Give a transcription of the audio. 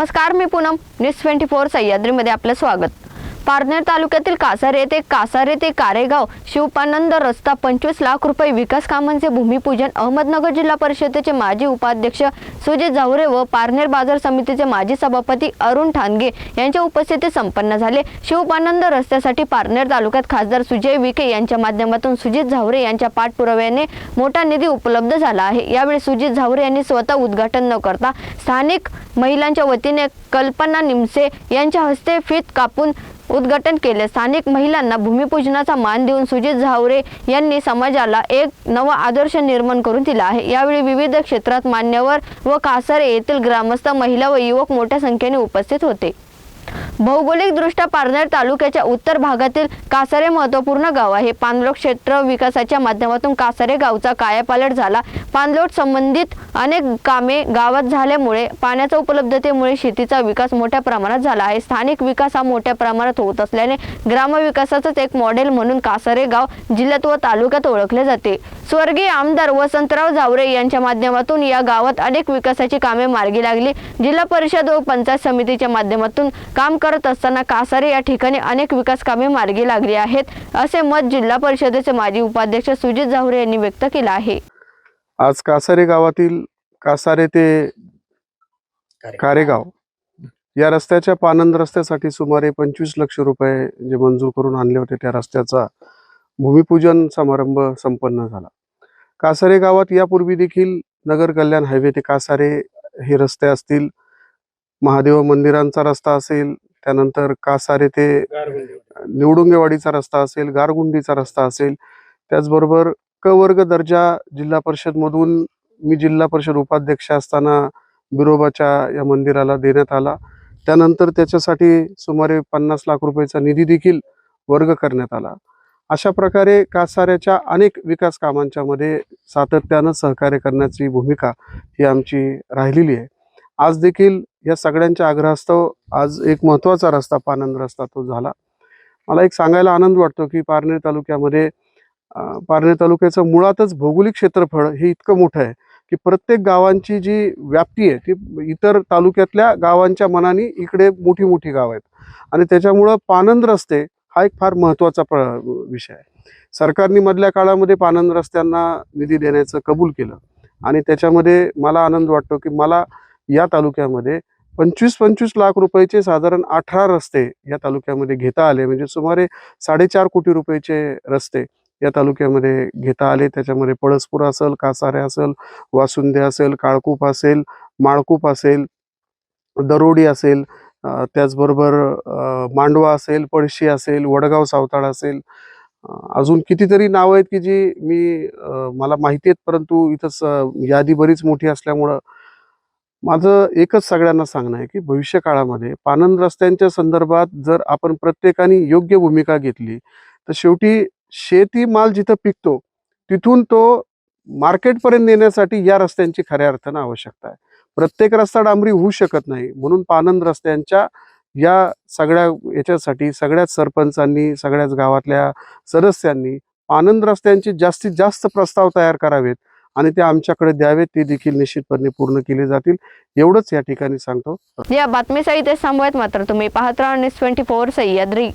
नमस्कार मी Poonam. News twenty four सह्याद्रीमध्ये आपलं स्वागत. पारनेर तालुक्यातील कासार येथे कासार येथे कारेगाव शिवपानंद रस्ता पंचवीस लाख रुपये विकास कामांचे भूमिपूजन. अहमदनगर जिल्हा परिषदेचे माजी उपाध्यक्ष सुजित झावरे व पारनेर बाजार समितीचे माजी सभापती अरुण ठाणगे यांच्या उपस्थितीत संपन्न झाले. शिवपानंद रस्त्यासाठी पारनेर तालुक्यात खासदार सुजय विखे यांच्या माध्यमातून सुजित झावरे यांच्या पाठपुराव्याने मोठा निधी उपलब्ध झाला आहे. यावेळी सुजित झावरे यांनी स्वतः उद्घाटन न करता स्थानिक महिलांच्या वतीने कल्पना निमसे यांच्या हस्ते फीत कापून उद्घाटन केले. स्थानिक महिलांना भूमिपूजनाचा मान देऊन सुजित झावरे यांनी समाजाला एक नवा आदर्श निर्माण करून दिला आहे. यावेळी विविध क्षेत्रात मान्यवर व कासारे येथील ग्रामस्थ महिला व युवक मोठ्या संख्येने उपस्थित होते. भौगोलिकदृष्ट्या पारनेर तालुक्याच्या उत्तर भागातील कासारे महत्त्वपूर्ण गाव आहे. पाणलोट क्षेत्र विकासाच्या माध्यमातून कासारे गावचा कायापालट झाला. पाणलोट संबंधित अनेक कामे गावात झाल्यामुळे पाण्याच्या उपलब्धतेमुळे शेतीचा विकास मोठ्या प्रमाणात झाला आहे. स्थानिक विकास हा मोठ्या प्रमाणात होत असल्याने ग्रामविकासाचंच एक मॉडेल म्हणून कासारे गाव जिल्ह्यात व तालुक्यात ओळखले जाते. स्वर्गीय आमदार वसंतराव जावरे यांच्या माध्यमातून या गावात अनेक विकासाची कामे मार्गी लागली. जिल्हा परिषद व पंचायत समितीच्या माध्यमातून काम कर करत असताना कासारे या ठिकाणी अनेक विकास कामे मार्गी लागली आहेत असे मत जिल्हा परिषदेचे माजी उपाध्यक्ष सुजित झावरे यांनी व्यक्त केलं आहे. आज कासारे गावातील कासारे ते कारेगाव या रस्त्याच्या पानंद रस्त्यासाठी सुमारे पंचवीस लक्ष रुपये जे मंजूर करून आणले होते त्या रस्त्याचा भूमिपूजन समारंभ संपन्न झाला. कासारे गावात यापूर्वी देखील नगर कल्याण हायवे ते कासारे हे रस्ते असतील महादेव मंदिरांचा रस्ता असेल त्यानंतर कासारे ते निवडुंगेवाडीचा रस्ता असेल गारगुंडीचा रस्ता असेल त्याचबरोबर क वर्ग दर्जा जिल्हा परिषद मधून मी जिल्हा परिषद उपाध्यक्ष असताना बिरोबाच्या या मंदिराला देण्यात आला. त्यानंतर त्याच्यासाठी सुमारे पन्नास लाख रुपयाचा निधी देखील वर्ग करण्यात आला. अशा प्रकारे कासाऱ्याच्या अनेक विकास कामांच्या मध्ये सातत्यानं सहकार्य करण्याची भूमिका ही आमची राहिलेली आहे. आज देखील या सगळ्यांच्या आग्रहास्तव आज एक महत्त्वाचा रस्ता पानंद रस्ता तो झाला. मला एक सांगायला आनंद वाटतो की पारनेर तालुक्यामध्ये पारनेर तालुक्याचं मुळातच भौगोलिक क्षेत्रफळ हे इतकं मोठं आहे की प्रत्येक गावांची जी व्याप्ती आहे ती इतर तालुक्यातल्या गावांच्या मनाने इकडे मोठी मोठी गावं आहेत. आणि त्याच्यामुळं पानंद रस्ते हा एक फार महत्त्वाचा प्र विषय आहे. सरकारने मधल्या काळामध्ये पानंद रस्त्यांना निधी देण्याचं कबूल केलं. आणि त्याच्यामध्ये मला आनंद वाटतो की मला या तालुक्यामध्ये पंचवीस पंचवीस लाख रुपयाचे साधारण अठरा रस्ते या तालुक्यामध्ये घेता आले. म्हणजे सुमारे साडेचार कोटी रुपयाचे रस्ते या तालुक्यामध्ये घेता आले. त्याच्यामध्ये पळसपूर असेल कासारे असेल वासुंदे असेल काळकूप असेल माळकूप असेल दरोडी असेल त्याचबरोबर मांडवा असेल पळशी असेल वडगाव सावताळ असेल. अजून कितीतरी नावं आहेत की जी मी मला माहिती आहेत परंतु इथं स- यादी बरीच मोठी असल्यामुळं माझं एकच सगळ्यांना सांगणं आहे की भविष्य काळामध्ये पानंद रस्त्यांच्या संदर्भात जर आपण प्रत्येकाने योग्य भूमिका घेतली तर शेवटी शेती माल जिथं पिकतो तिथून तो मार्केटपर्यंत नेण्यासाठी या रस्त्यांची खऱ्या अर्थानं आवश्यकता आहे. प्रत्येक रस्ता डांबरी होऊ शकत नाही म्हणून पानंद रस्त्यांच्या या सगळ्या याच्यासाठी सगळ्याच सरपंचांनी सगळ्याच गावातल्या सदस्यांनी पानंद रस्त्यांचे जास्तीत जास्त प्रस्ताव तयार करावेत आणि ते आमच्याकडे द्यावेत ते देखील निश्चितपणे पूर्ण केले जातील. एवढंच या ठिकाणी सांगतो. या बातमीसहित थांबवत मात्र. तुम्ही पाहत राहा न्यूज ट्वेंटी फोर सह्याद्री.